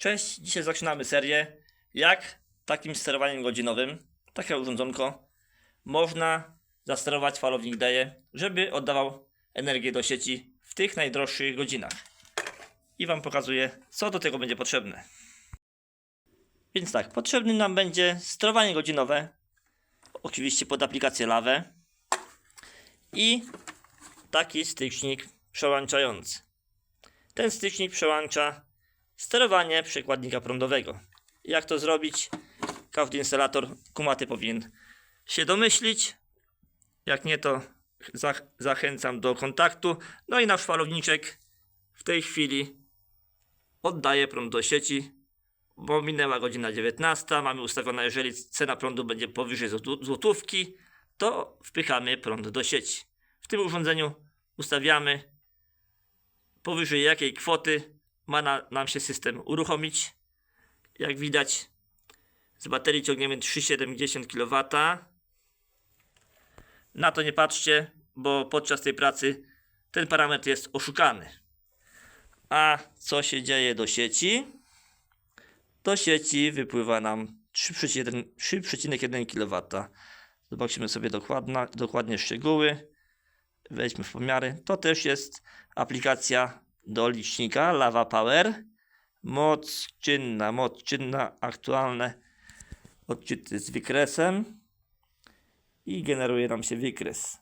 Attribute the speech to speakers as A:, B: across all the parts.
A: Cześć, dzisiaj zaczynamy serię jak takim sterowaniem godzinowym, takie urządzonko, można zasterować falownik DE, żeby oddawał energię do sieci w tych najdroższych godzinach. I Wam pokazuję, co do tego będzie potrzebne. Więc tak, potrzebny nam będzie sterowanie godzinowe, oczywiście pod aplikację Lawę i taki stycznik przełączający. Ten stycznik przełącza sterowanie przekładnika prądowego. Jak to zrobić? Każdy instalator kumaty powinien się domyślić. Jak nie, to zach- zachęcam do kontaktu. No i nasz falowniczek w tej chwili oddaje prąd do sieci, bo minęła godzina 19. Mamy ustawione, jeżeli cena prądu będzie powyżej złotówki, to wpychamy prąd do sieci. W tym urządzeniu ustawiamy powyżej jakiej kwoty ma na, nam się system uruchomić. Jak widać, z baterii ciągniemy 3,70 kW. Na to nie patrzcie, bo podczas tej pracy ten parametr jest oszukany. A co się dzieje do sieci? Do sieci wypływa nam 3,1 3,1 kW. Zobaczymy sobie dokładna, dokładnie szczegóły. Wejdźmy w pomiary. To też jest aplikacja do licznika Lava Power. Moc czynna, moc czynna, aktualne odczyty z wykresem i generuje nam się wykres.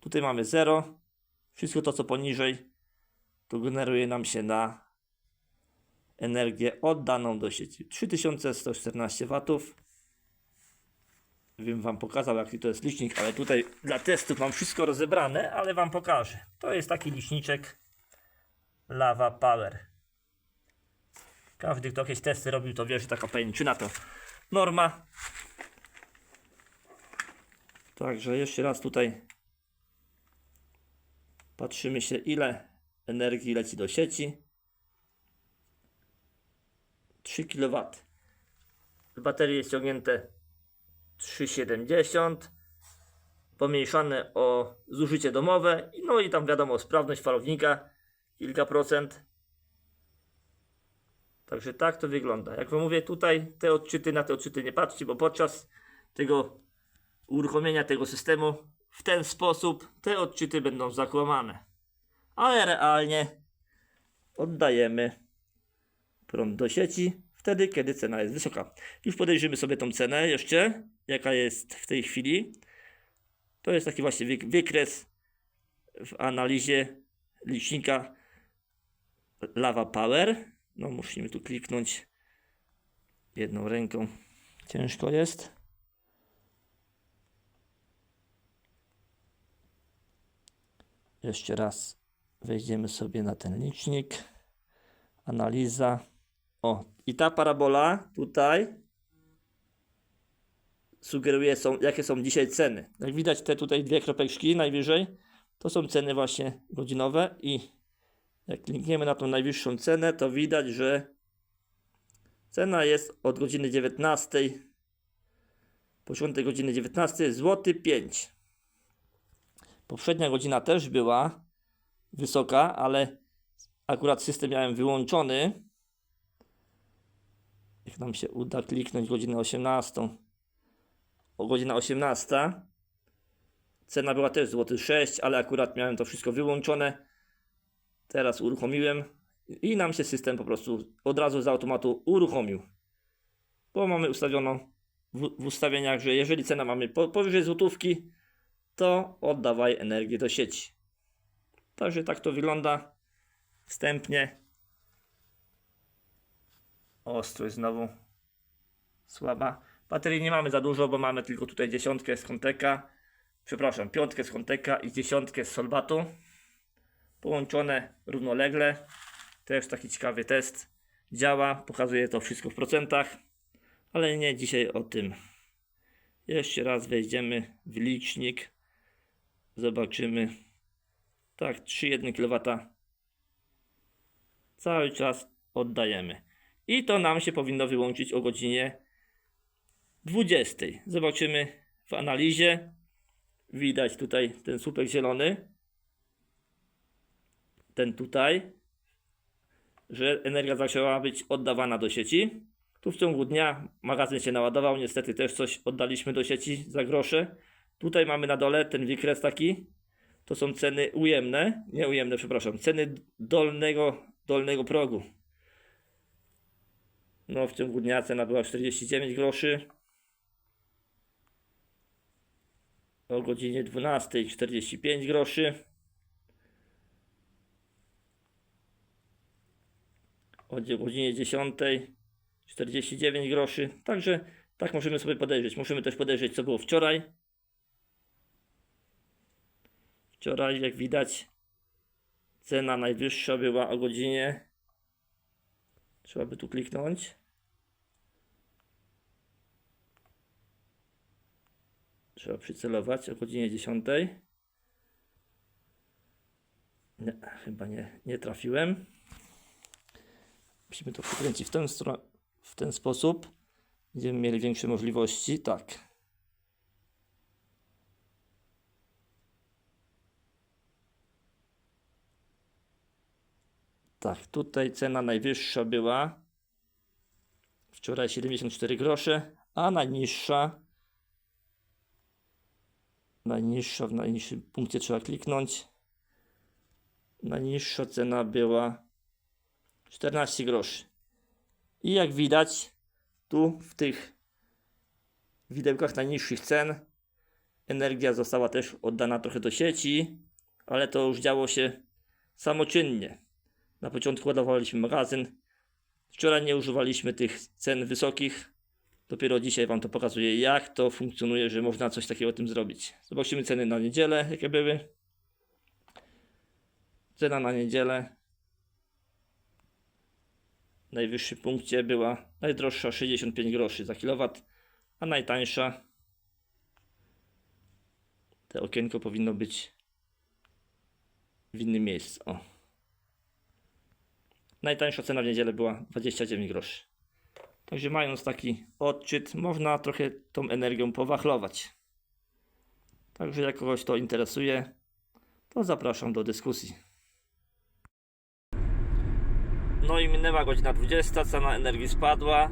A: Tutaj mamy 0. Wszystko to co poniżej to generuje nam się na energię oddaną do sieci. 3114 W. Bym Wam pokazał jaki to jest licznik, ale tutaj dla testów mam wszystko rozebrane, ale Wam pokażę. To jest taki liczniczek Lava Power. Każdy, kto jakieś testy robił, to wie, że taka pajęczyna to norma. Także jeszcze raz tutaj patrzymy się, ile energii leci do sieci. 3 kW. Z baterii jest ciągnięte 3,70 pomniejszane o zużycie domowe, no i tam wiadomo sprawność falownika kilka procent. Także tak to wygląda. Jak wam mówię, tutaj te odczyty, na te odczyty nie patrzcie, bo podczas tego uruchomienia tego systemu w ten sposób te odczyty będą zakłamane. Ale realnie oddajemy prąd do sieci wtedy, kiedy cena jest wysoka. Już podejrzymy sobie tą cenę jeszcze, jaka jest w tej chwili. To jest taki właśnie wyk- wykres w analizie licznika Lava Power. No musimy tu kliknąć jedną ręką. Ciężko jest. Jeszcze raz wejdziemy sobie na ten licznik. Analiza. O, i ta parabola tutaj sugeruje, są, jakie są dzisiaj ceny. Jak widać, te tutaj dwie kropeczki najwyżej to są ceny właśnie godzinowe i jak klikniemy na tą najwyższą cenę, to widać, że cena jest od godziny 19 początek godziny 19 zł 5. Poprzednia godzina też była wysoka, ale akurat system miałem wyłączony. Jak nam się uda kliknąć godzinę 18. O godzina 18. Cena była też złoty 6, ale akurat miałem to wszystko wyłączone. Teraz uruchomiłem i nam się system po prostu od razu z automatu uruchomił. Bo mamy ustawioną w, w ustawieniach, że jeżeli cena mamy po, powyżej złotówki, to oddawaj energię do sieci. Także tak to wygląda wstępnie. Ostrość znowu słaba. Baterii nie mamy za dużo, bo mamy tylko tutaj dziesiątkę z Konteka. Przepraszam, piątkę z Konteka i dziesiątkę z Solbatu. Połączone równolegle. Też taki ciekawy test. Działa, pokazuje to wszystko w procentach, ale nie dzisiaj o tym. Jeszcze raz wejdziemy w licznik. Zobaczymy. Tak, 3,1 kW. Cały czas oddajemy. I to nam się powinno wyłączyć o godzinie 20. Zobaczymy w analizie. Widać tutaj ten słupek zielony. Ten tutaj. że energia zaczęła być oddawana do sieci. Tu w ciągu dnia magazyn się naładował, niestety też coś oddaliśmy do sieci za grosze. Tutaj mamy na dole ten wykres taki. To są ceny ujemne, nie ujemne, przepraszam, ceny dolnego, dolnego progu. No w ciągu dnia cena była 49 groszy. O godzinie 12 45 groszy. O godzinie 10 49 groszy. Także tak możemy sobie podejrzeć. Możemy też podejrzeć, co było wczoraj. Wczoraj, jak widać, cena najwyższa była o godzinie. Trzeba by tu kliknąć. Trzeba przycelować o godzinie 10. Nie, chyba nie, nie trafiłem. Musimy to przykręcić w ten, stro- w ten sposób. Będziemy mieli większe możliwości. Tak. Tak, tutaj cena najwyższa była wczoraj 74 grosze, a najniższa najniższa w najniższym punkcie trzeba kliknąć. Najniższa cena była 14 groszy. I jak widać, tu w tych widełkach najniższych cen energia została też oddana trochę do sieci, ale to już działo się samoczynnie. Na początku ładowaliśmy magazyn. Wczoraj nie używaliśmy tych cen wysokich. Dopiero dzisiaj Wam to pokazuję, jak to funkcjonuje, że można coś takiego tym zrobić. Zobaczymy ceny na niedzielę, jakie były. Cena na niedzielę najwyższym punkcie była najdroższa 65 groszy za kilowat, a najtańsza te okienko powinno być w innym miejscu. O. Najtańsza cena w niedzielę była 29 groszy. Także mając taki odczyt, można trochę tą energią powachlować. Także jak kogoś to interesuje, to zapraszam do dyskusji. No i minęła godzina 20, cena energii spadła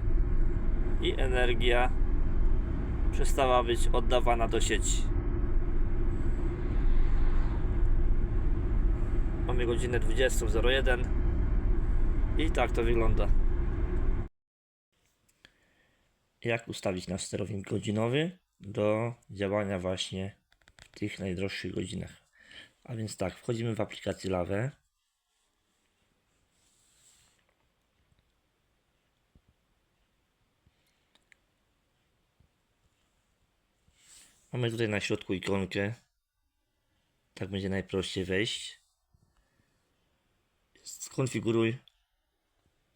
A: i energia przestała być oddawana do sieci. Mamy godzinę 20.01 i tak to wygląda. Jak ustawić nasz sterownik godzinowy do działania właśnie w tych najdroższych godzinach. A więc tak, wchodzimy w aplikację Lawę. Mamy tutaj na środku ikonkę. Tak będzie najprościej wejść. Skonfiguruj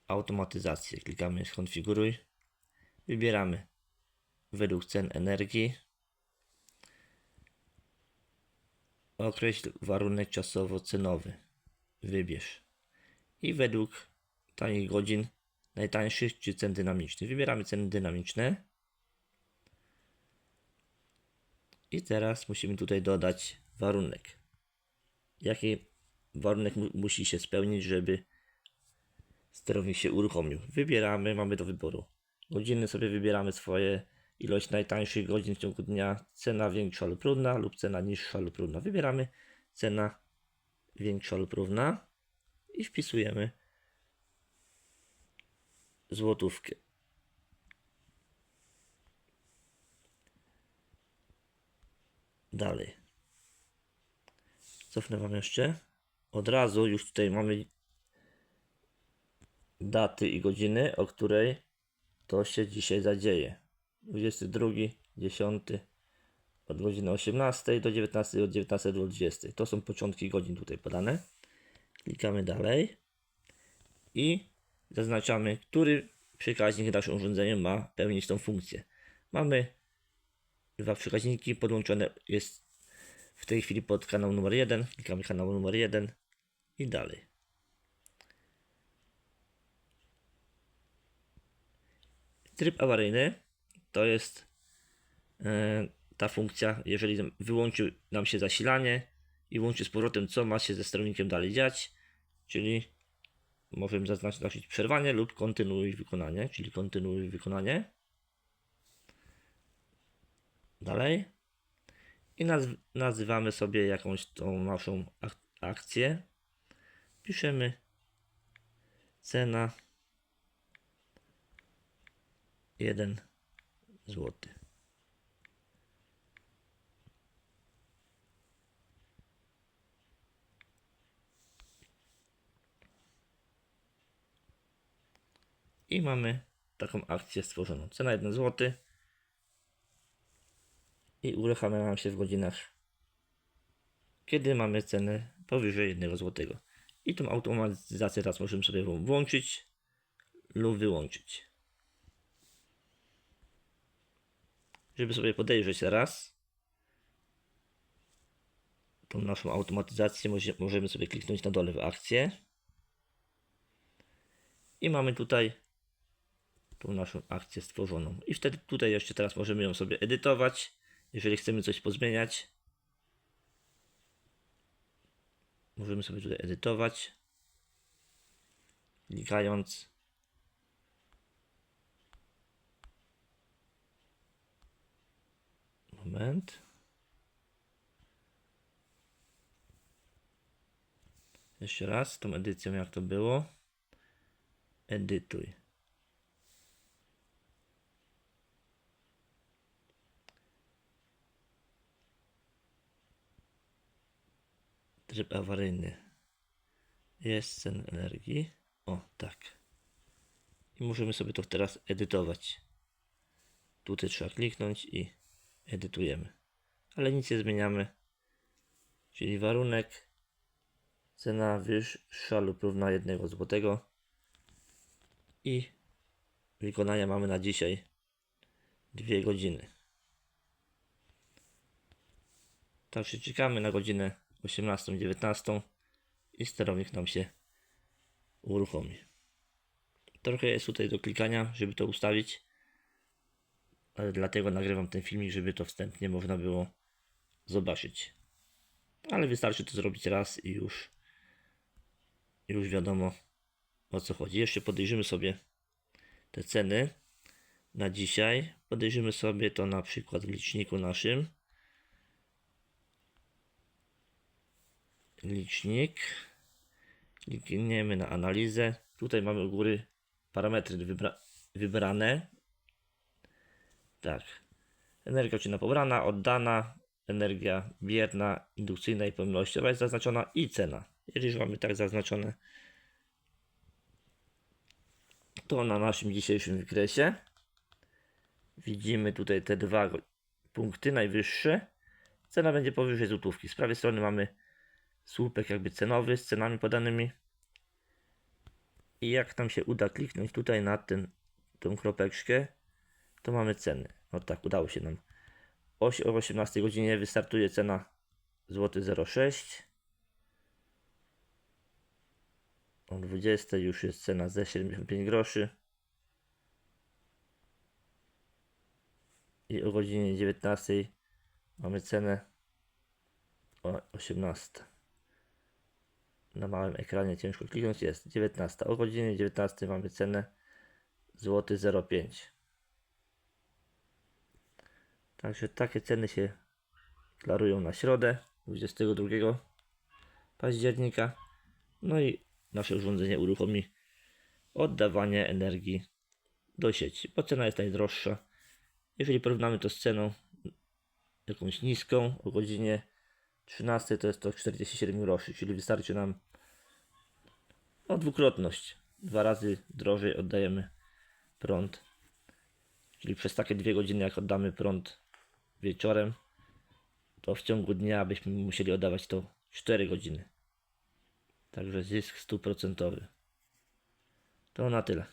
A: automatyzację. Klikamy skonfiguruj. Wybieramy według cen energii. Określ warunek czasowo-cenowy. Wybierz. I według tanich godzin najtańszych czy cen dynamicznych. Wybieramy ceny dynamiczne. I teraz musimy tutaj dodać warunek. Jaki warunek mu musi się spełnić, żeby sterownik się uruchomił. Wybieramy, mamy do wyboru. Godziny sobie wybieramy swoje ilość najtańszych godzin w ciągu dnia, cena większa lub równa lub cena niższa lub równa. Wybieramy cena większa lub równa i wpisujemy złotówkę. Dalej. Cofnę Wam jeszcze. Od razu już tutaj mamy daty i godziny, o której to się dzisiaj zadzieje. 22, 10 od godziny 18 do 19, od 19 do 20. To są początki godzin tutaj podane. Klikamy dalej i zaznaczamy, który przekaźnik nasze urządzenie ma pełnić tą funkcję. Mamy dwa przekaźniki, podłączone jest w tej chwili pod kanał numer 1. Klikamy kanał numer 1 i dalej. Tryb awaryjny to jest e, ta funkcja, jeżeli wyłączy nam się zasilanie i włączy z powrotem, co ma się ze sterownikiem dalej dziać, czyli możemy zaznaczyć przerwanie lub kontynuuj wykonanie, czyli kontynuuj wykonanie. Dalej. I naz- nazywamy sobie jakąś tą naszą ak- akcję. Piszemy cena 1 złoty. I mamy taką akcję stworzoną. Cena 1 zł. I uruchamia nam się w godzinach, kiedy mamy cenę powyżej 1 zł. I tą automatyzację teraz możemy sobie włączyć lub wyłączyć. Żeby sobie podejrzeć teraz tą naszą automatyzację, może- możemy sobie kliknąć na dole w akcję. I mamy tutaj tą naszą akcję stworzoną. I wtedy tutaj jeszcze teraz możemy ją sobie edytować, jeżeli chcemy coś pozmieniać. Możemy sobie tutaj edytować, klikając. Moment. Jeszcze raz tą edycją, jak to było. Edytuj. Tryb awaryjny. Jest cen energii. O, tak. I możemy sobie to teraz edytować. Tutaj trzeba kliknąć i edytujemy. Ale nic nie zmieniamy. Czyli warunek cena wyższa lub równa 1 złotego i wykonania mamy na dzisiaj 2 godziny. Także czekamy na godzinę 18-19 i sterownik nam się uruchomi. Trochę jest tutaj do klikania, żeby to ustawić, ale dlatego nagrywam ten filmik, żeby to wstępnie można było zobaczyć. Ale wystarczy to zrobić raz i już, już wiadomo o co chodzi. Jeszcze podejrzymy sobie te ceny na dzisiaj. Podejrzymy sobie to na przykład w liczniku naszym. Licznik. Klikniemy na analizę. Tutaj mamy u góry parametry wybra wybrane. Tak. Energia odczyna pobrana, oddana, energia bierna, indukcyjna i pojemnościowa jest zaznaczona i cena. Jeżeli mamy tak zaznaczone, to na naszym dzisiejszym wykresie widzimy tutaj te dwa punkty najwyższe. Cena będzie powyżej złotówki. Z prawej strony mamy słupek jakby cenowy z cenami podanymi. I jak nam się uda kliknąć tutaj na ten, tą kropeczkę, to mamy ceny. O tak, udało się nam. O 18 godzinie wystartuje cena złoty 06. O 20 już jest cena ze 75 groszy. I o godzinie 19 mamy cenę o 18 na małym ekranie ciężko kliknąć jest 19. O godzinie 19 mamy cenę złoty 05. Także takie ceny się klarują na środę 22 października. No i nasze urządzenie uruchomi oddawanie energii do sieci, bo cena jest najdroższa. Jeżeli porównamy to z ceną jakąś niską o godzinie 13 to jest to 47 groszy, czyli wystarczy nam no, dwukrotność. Dwa razy drożej oddajemy prąd. Czyli przez takie dwie godziny, jak oddamy prąd wieczorem, to w ciągu dnia byśmy musieli oddawać to 4 godziny. Także zysk stuprocentowy. To na tyle.